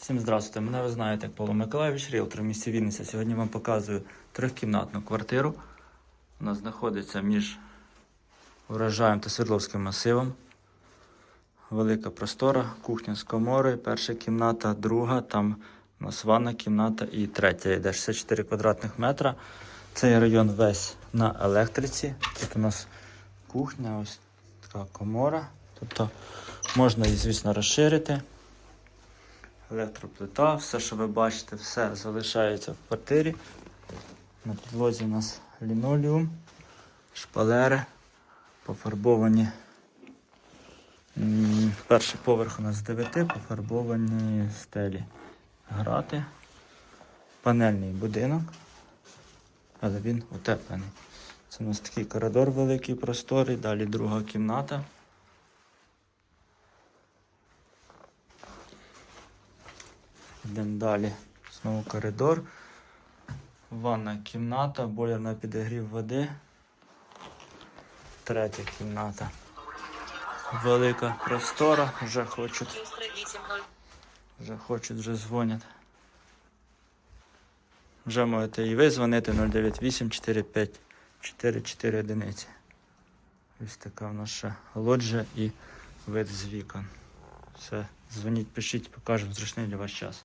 Всім здравствуйте, мене ви знаєте як Павло Миколаївич, ріелтор в місті Вінниця. Сьогодні вам показую трьохкімнатну квартиру. Вона знаходиться між урожаєм та Свердловським масивом. Велика простора, кухня з коморою, перша кімната, друга, там у нас ванна кімната і третя йде 64 квадратних метра. Цей район весь на електриці. Тут у нас кухня, ось така комора. Тобто можна її, звісно, розширити. Електроплита, все, що ви бачите, все залишається в квартирі. На підлозі у нас лінолеум, шпалери, пофарбовані. Перший поверх у нас з 9, пофарбовані стелі. Грати. Панельний будинок, але він утеплений. Це у нас такий коридор великий, просторий, далі друга кімната. Йдемо далі. Знову коридор. Ванна кімната, бойлер на підігрів води. Третя кімната. Велика простора. Вже хочуть, вже хочуть, вже дзвонять. Вже можете і ви дзвонити 098 45 44 одиниці. Ось така в нас ще лоджія і вид з вікон. Все, дзвоніть, пишіть, покажемо зручний для вас час.